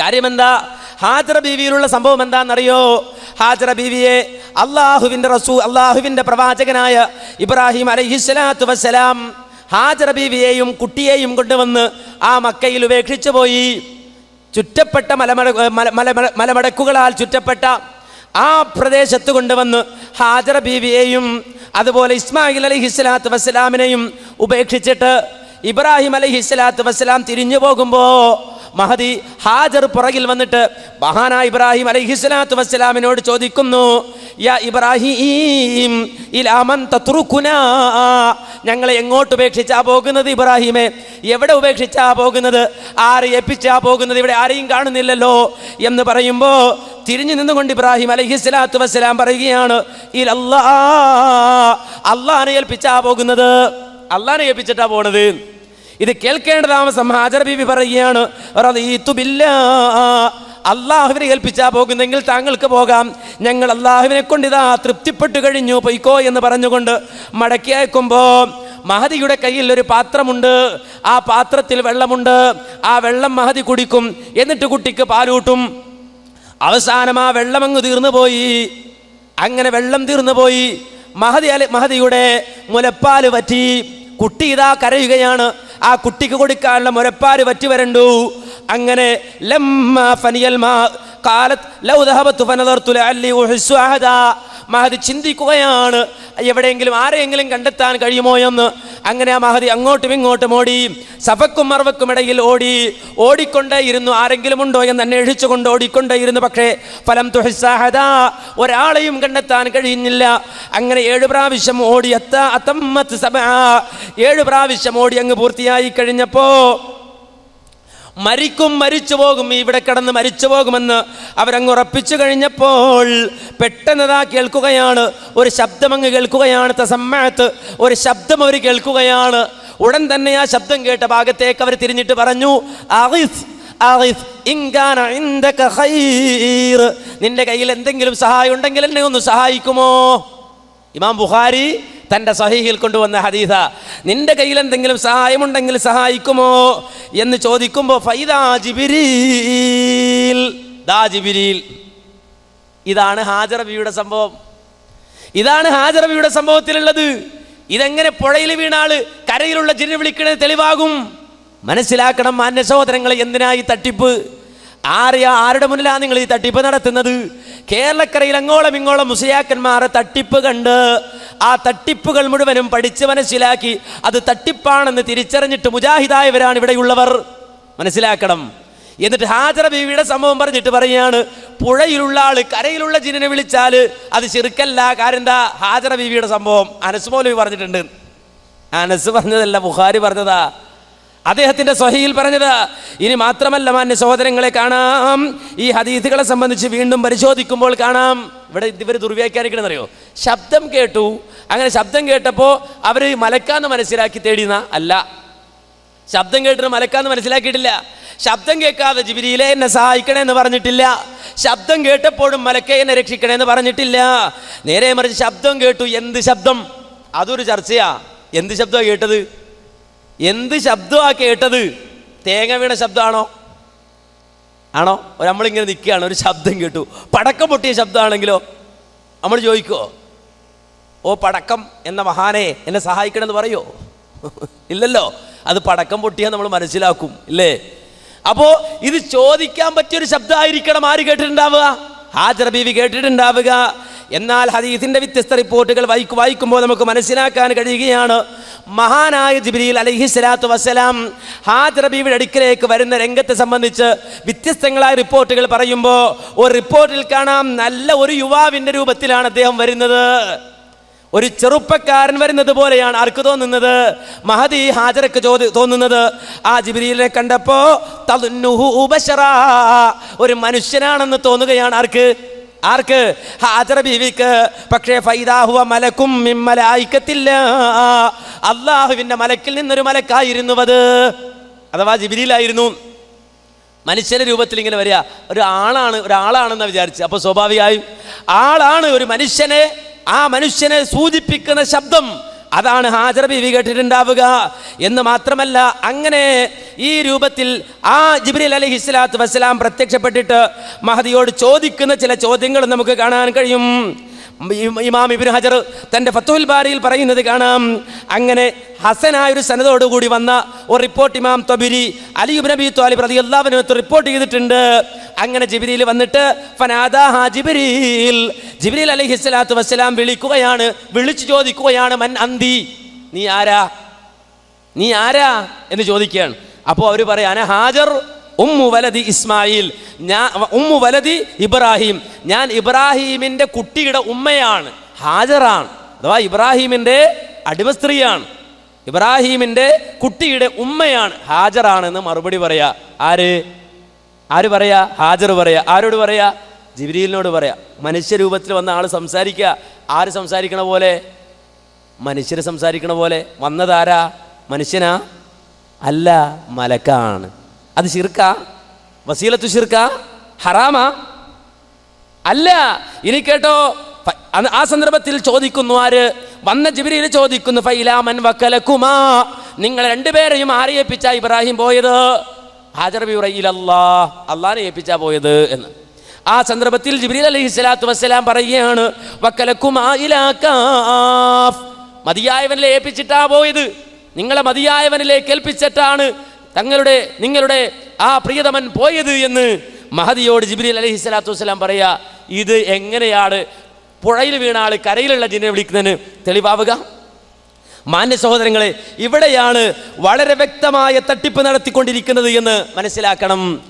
കാര്യമെന്താ? ഹാജറ ബീവിയിലുള്ള സംഭവം എന്താണെന്നറിയോ ഹാജറ ബീവിയെ അള്ളാഹുവിന്റെ റസൂ അള്ളാഹുവിന്റെ പ്രവാചകനായ ഇബ്രാഹിം അലൈഹിസ്സലാത്തു വസ്സലാം ഹാജറ ബീവിയെയും കുട്ടിയെയും കൊണ്ടുവന്ന് ആ മക്കയിൽ ഉപേക്ഷിച്ചു പോയി. ചുറ്റപ്പെട്ട മലമട മല- മല- മലമടക്കുകളാൽ ചുറ്റപ്പെട്ട ആ പ്രദേശത്ത് കൊണ്ടുവന്ന് ഹാജറ ബീവിയെയും അതുപോലെ ഇസ്മായിൽ അലൈഹി സ്വലാത്തു വസ്സലാമിനെയും ഉപേക്ഷിച്ചിട്ട് ഇബ്രാഹിം അലൈഹി സ്വലാത്തു വസ്സലാം തിരിഞ്ഞു പോകുമ്പോൾ മഹദി ഹാജർ പുറകിൽ വന്നിട്ട് മഹാന ഇബ്രാഹിം അലൈഹി സ്വലാത്തു വസ്സലാമിനോട് ചോദിക്കുന്നു യാ ഇബ്രാഹിം ഇലാമൻ ഞങ്ങളെ എങ്ങോട്ട് ഉപേക്ഷിച്ചാ പോകുന്നത് ഇബ്രാഹിമെ? എവിടെ ഉപേക്ഷിച്ചാ പോകുന്നത്? ആര് ഏൽപ്പിച്ചാ പോകുന്നത്? ഇവിടെ ആരെയും കാണുന്നില്ലല്ലോ എന്ന് പറയുമ്പോൾ തിരിഞ്ഞു നിന്നുകൊണ്ട് ഇബ്രാഹിം അലഹി സ്വലാത്തു വസ്സലാം പറയുകയാണ് അള്ളാനെ ഏൽപ്പിച്ചാ പോകുന്നത്? അള്ളാനെ ഏൽപ്പിച്ചിട്ടാ പോണത്. ഇത് കേൾക്കേണ്ട താമസം ഹാജർ ബീവി പറയുകയാണ്. അള്ളാഹുവിനെ ഏൽപ്പിച്ചാ പോകുന്നെങ്കിൽ താങ്കൾക്ക് പോകാം. ഞങ്ങൾ അള്ളാഹുവിനെ കൊണ്ട് ഇതാ തൃപ്തിപ്പെട്ടു കഴിഞ്ഞു പൊയ്ക്കോ എന്ന് പറഞ്ഞുകൊണ്ട് മടക്കി അയക്കുമ്പോൾ മഹദിയുടെ കയ്യിൽ ഒരു പാത്രമുണ്ട്. ആ പാത്രത്തിൽ വെള്ളമുണ്ട്. ആ വെള്ളം മഹതി കുടിക്കും. എന്നിട്ട് കുട്ടിക്ക് പാലൂട്ടും. അവസാനം ആ വെള്ളം അങ്ങ് തീർന്നു പോയി. അങ്ങനെ വെള്ളം തീർന്നു പോയി. മഹതി അല മഹതിയുടെ മുലപ്പാൽ പറ്റി കുട്ടി ഇതാ കരയുകയാണ്. ആ കുട്ടിക്ക് കൊടുക്കാനുള്ള മുരപ്പാര് പറ്റി വരണ്ടു. അങ്ങനെ ലമ്മ ഫനിയൽ മാ കാലത്ത് ലൗ ദഹബത്തു ഫനദർതു ലഅല്ലി ഉഹസ്സു അഹദാ. മഹദി ചിന്തിക്കുകയാണ് എവിടെയെങ്കിലും ആരെയെങ്കിലും കണ്ടെത്താൻ കഴിയുമോ എന്ന്. അങ്ങനെ ആ മഹദി അങ്ങോട്ടും ഇങ്ങോട്ടും ഓടി സഫക്കും മറവക്കും ഇടയിൽ ഓടി ഓടിക്കൊണ്ടേയിരുന്നു ആരെങ്കിലും ഉണ്ടോ എന്ന് അന്വേഷിച്ചുകൊണ്ട് ഓടിക്കൊണ്ടേയിരുന്നു. പക്ഷേ ഫലം തുഹസാഹദ ഒരാളെയും കണ്ടെത്താൻ കഴിയുന്നില്ല. അങ്ങനെ ഏഴ് പ്രാവശ്യം ഓടി അത്ത അത്തമ്മത്ത് സഭ ഏഴ് പ്രാവശ്യം ഓടി അങ്ങ് പൂർത്തിയായി കഴിഞ്ഞപ്പോ മരിക്കും മരിച്ചു പോകും ഇവിടെ കിടന്ന് മരിച്ചു പോകുമെന്ന് അവരങ്ങ് ഉറപ്പിച്ചു കഴിഞ്ഞപ്പോൾ പെട്ടെന്നതാ കേൾക്കുകയാണ്. ഒരു ശബ്ദം അങ്ങ് കേൾക്കുകയാണ്. തസമ്മത്ത് ഒരു ശബ്ദം അവർ കേൾക്കുകയാണ്. ഉടൻ തന്നെ ആ ശബ്ദം കേട്ട ഭാഗത്തേക്ക് അവർ തിരിഞ്ഞിട്ട് പറഞ്ഞു "ആഗിസ്, ആഗിസ്, ഇങ്കാന ഇൻദക ഖൈർ." നിന്റെ കയ്യിൽ എന്തെങ്കിലും സഹായം ഉണ്ടെങ്കിൽ എന്നെ ഒന്ന് സഹായിക്കുമോ? ഇമാം ബുഖാരി തന്റെ സഹീഹിൽ കൊണ്ടുവന്ന ഹദീസ നിന്റെ കയ്യിൽ എന്തെങ്കിലും സഹായമുണ്ടെങ്കിൽ സഹായിക്കുമോ? എന്ന് ചോദിക്കുമ്പോൾ ദാ ഇതാണ് ഹാജറബിയുടെ സംഭവം. ഇതാണ് ഹാജറബിയുടെ സംഭവത്തിലുള്ളത്. ഇതെങ്ങനെ പുഴയിൽ വീണാൾ കരയിലുള്ള ജിന് വിളിക്കണത് തെളിവാകും. മനസ്സിലാക്കണം മാന്യ സഹോദരങ്ങളെ എന്തിനായി തട്ടിപ്പ്? ആരെയാ ആരുടെ മുന്നിലാണ് നിങ്ങൾ ഈ തട്ടിപ്പ് നടത്തുന്നത്? കേരളക്കരയിൽ അങ്ങോളം ഇങ്ങോളം മുസയാക്കന്മാരെ തട്ടിപ്പ് കണ്ട് ആ തട്ടിപ്പുകൾ മുഴുവനും പഠിച്ച് മനസ്സിലാക്കി അത് തട്ടിപ്പാണെന്ന് തിരിച്ചറിഞ്ഞിട്ട് മുജാഹിദായവരാണ് ഇവിടെയുള്ളവർ. മനസ്സിലാക്കണം. എന്നിട്ട് ഹാജറ ബീവിയുടെ സംഭവം പറഞ്ഞിട്ട് പറയുകയാണ് പുഴയിലുള്ള ആൾ കരയിലുള്ള ജിനനെ വിളിച്ചാൽ അത് ചെറുക്കല്ല. കാരണം എന്താ ഹാജറ ബീവിയുടെ സംഭവം. അനസ് മൗലവി പറഞ്ഞിട്ടുണ്ട്. അനസ് പറഞ്ഞതല്ല ബുഹാരി പറഞ്ഞതാ. അദ്ദേഹത്തിന്റെ സ്വഹയിൽ പറഞ്ഞത് ഇനി മാത്രമല്ല മാന്യ സഹോദരങ്ങളെ കാണാം. ഈ ഹദീസുകളെ സംബന്ധിച്ച് വീണ്ടും പരിശോധിക്കുമ്പോൾ കാണാം. ഇവിടെ ഇവർ ദുർവ്യാഖ്യാനിക്കണമെന്നറിയോ ശബ്ദം കേട്ടു. അങ്ങനെ ശബ്ദം കേട്ടപ്പോൾ അവർ മലക്കാന്ന് മനസ്സിലാക്കി തേടിയെന്ന അല്ല. ശബ്ദം കേട്ടിട്ട് മലക്കാന്ന് മനസ്സിലാക്കിയിട്ടില്ല. ശബ്ദം കേൾക്കാതെ ജിബിരിയിലെ എന്നെ സഹായിക്കണേ എന്ന് പറഞ്ഞിട്ടില്ല. ശബ്ദം കേട്ടപ്പോഴും മലക്കെ എന്നെ രക്ഷിക്കണേ എന്ന് പറഞ്ഞിട്ടില്ല. നേരെ മറിച്ച് ശബ്ദം കേട്ടു. എന്ത് ശബ്ദം? അതൊരു ചർച്ചയാ. എന്ത് ശബ്ദമാണ് കേട്ടത്? എന്ത് ശബ്ദമാണ് കേട്ടത്? തേങ്ങ വീണ ശബ്ദമാണോ? ആണോ? നമ്മളിങ്ങനെ നിൽക്കുകയാണ് ഒരു ശബ്ദം കേട്ടു. പടക്കം പൊട്ടിയ ശബ്ദമാണെങ്കിലോ? നമ്മൾ ചോദിക്കുമോ ഓ പടക്കം എന്ന മഹാനെ എന്നെ സഹായിക്കണമെന്ന് പറയോ? ഇല്ലല്ലോ. അത് പടക്കം പൊട്ടിയാൽ നമ്മൾ മനസ്സിലാക്കും ഇല്ലേ? അപ്പോൾ ഇത് ചോദിക്കാൻ പറ്റിയൊരു ശബ്ദമായിരിക്കണം. ആര് കേട്ടിട്ടുണ്ടാവുക? ഹാജർ ബീവി കേട്ടിട്ടുണ്ടാവുക. എന്നാൽ ഹദീസിന്റെ വ്യത്യസ്ത റിപ്പോർട്ടുകൾ വായിക്കു വായിക്കുമ്പോൾ നമുക്ക് മനസ്സിലാക്കാൻ കഴിയുകയാണ്. മഹാനായ ജിബ്രീൽ അലഹി സ്വലാത്തു വസ്സലാം ഹാജർ ബീവിയുടെ അടുക്കിലേക്ക് വരുന്ന രംഗത്തെ സംബന്ധിച്ച് വ്യത്യസ്തങ്ങളായ റിപ്പോർട്ടുകൾ പറയുമ്പോൾ ഒരു റിപ്പോർട്ടിൽ കാണാം നല്ല ഒരു യുവാവിന്റെ രൂപത്തിലാണ് അദ്ദേഹം വരുന്നത്. ഒരു ചെറുപ്പക്കാരൻ വരുന്നത് പോലെയാണ് ആർക്ക് തോന്നുന്നത്? മഹദി ഹാജരക്ക് ചോദി തോന്നുന്നത്. ആ ജിബിരിയിലെ കണ്ടപ്പോ തളുന്നുഹു ഉപശറ ഒരു മനുഷ്യനാണെന്ന് തോന്നുകയാണ് ആർക്ക്? ആർക്ക്? ഹാജറ ബീവിക്ക്. പക്ഷേ ഫൈദാഹുവ മലക്കും മിമ്മലായിക്കത്തില്ല അള്ളാഹുവിന്റെ മലക്കിൽ നിന്നൊരു മലക്കായിരുന്നു അത്. അഥവാ ജിബിരിയിലായിരുന്നു. മനുഷ്യരുടെ രൂപത്തിൽ ഇങ്ങനെ വരിക. ഒരു ആളാണ് ഒരാളാണെന്ന് വിചാരിച്ച്. അപ്പോൾ സ്വാഭാവികമായും ആളാണ് ഒരു മനുഷ്യനെ ആ മനുഷ്യനെ സൂചിപ്പിക്കുന്ന ശബ്ദം. അതാണ് ഹാജർ ബിവി കേട്ടിട്ടുണ്ടാവുക എന്ന് മാത്രമല്ല അങ്ങനെ ഈ രൂപത്തിൽ ആ ജിബ്രിൽ അലി ഹിസ്ലാത്ത് വസ്സലാം പ്രത്യക്ഷപ്പെട്ടിട്ട് മഹദിയോട് ചോദിക്കുന്ന ചില ചോദ്യങ്ങൾ നമുക്ക് കാണാൻ കഴിയും. ഇമാം ഇബിൻ ഹജർ തന്റെ ഫത്തുൽ ബാരിയിൽ പറയുന്നത് കാണാം. അങ്ങനെ ഹസനായ ഒരു സനതോടുകൂടി വന്ന ഒരു റിപ്പോർട്ട് ഇമാം തൊബിരി അലി ഇബ്നു നബി ത്വാലിബ് പ്രതി എല്ലാവരും റിപ്പോർട്ട് ചെയ്തിട്ടുണ്ട്. അങ്ങനെ ജിബിരിയിൽ വന്നിട്ട് ഫനാദാഹ ജിബിരിൽ ജിബിരിൽ അലൈഹി സ്വലാത്തു വസ്സലാം വിളിക്കുകയാണ് വിളിച്ചു ചോദിക്കുകയാണ് മൻ അന്തി? നീ ആരാ? നീ ആരാ? എന്ന് ചോദിക്കുകയാണ്. അപ്പോൾ അവർ പറയാൻ ഹാജർ ഉമ്മു വലതി ഇസ്മായിൽ. ഞാൻ ഉമ്മു വലതി ഇബ്രാഹിം. ഞാൻ ഇബ്രാഹീമിന്റെ കുട്ടിയുടെ ഉമ്മയാണ്. ഹാജറാണ്. അഥവാ ഇബ്രാഹീമിന്റെ അടിമസ്ത്രീയാണ് ഇബ്രാഹീമിന്റെ കുട്ടിയുടെ ഉമ്മയാണ്. ഹാജറാണെന്ന് മറുപടി പറയാ. ആര്? ആര് പറയാ? ഹാജർ പറയാ. ആരോട് പറയാ? ജിബ്രീലിനോട് പറയാ മനുഷ്യരൂപത്തിൽ വന്ന ആൾ സംസാരിക്കുക. ആര് സംസാരിക്കണ പോലെ? മനുഷ്യർ സംസാരിക്കണ പോലെ. വന്നതാരാ? മനുഷ്യനാ? അല്ല മലക്കാണ്. അത് ശിർക്ക? വസീലത്തു ശിർക്ക? ഹറാമാ? അല്ല ഇനി കേട്ടോ ആ സന്ദർഭത്തിൽ ചോദിക്കുന്നു ആര്? വന്ന ജിബിരിയിൽ ചോദിക്കുന്നു ഫൈലാമൻ വക്കലക്കുമാ നിങ്ങൾ രണ്ടുപേരെയും ആരെ ഇബ്രാഹിം പോയത്? ഹാജർ ബിറയിൽ അല്ലാ അള്ളാനെ ഏൽപ്പിച്ചാ പോയത് എന്ന്. ആ സന്ദർഭത്തിൽ ജിബ്രീൽ അലൈഹി സ്വലാത്തു വസ്സലാം പറയുകയാണ് മതിയായവനിലെ ഏൽപ്പിച്ചിട്ടാ പോയത്. നിങ്ങളെ മതിയായവനിലേക്ക് ഏൽപ്പിച്ചിട്ടാണ് തങ്ങളുടെ നിങ്ങളുടെ ആ പ്രിയതമൻ പോയത് എന്ന് മഹദിയോട് ജിബ്രീൽ അലഹി സ്വലാത്തു വസ്സലാം പറയാ. ഇത് എങ്ങനെയാണ് പുഴയിൽ വീണ ആൾ കരയിലുള്ള ജിനെ വിളിക്കുന്നതിന് തെളിവാവുക? മാന്യ സഹോദരങ്ങളെ ഇവിടെയാണ് വളരെ വ്യക്തമായ തട്ടിപ്പ് നടത്തിക്കൊണ്ടിരിക്കുന്നത് എന്ന് മനസ്സിലാക്കണം.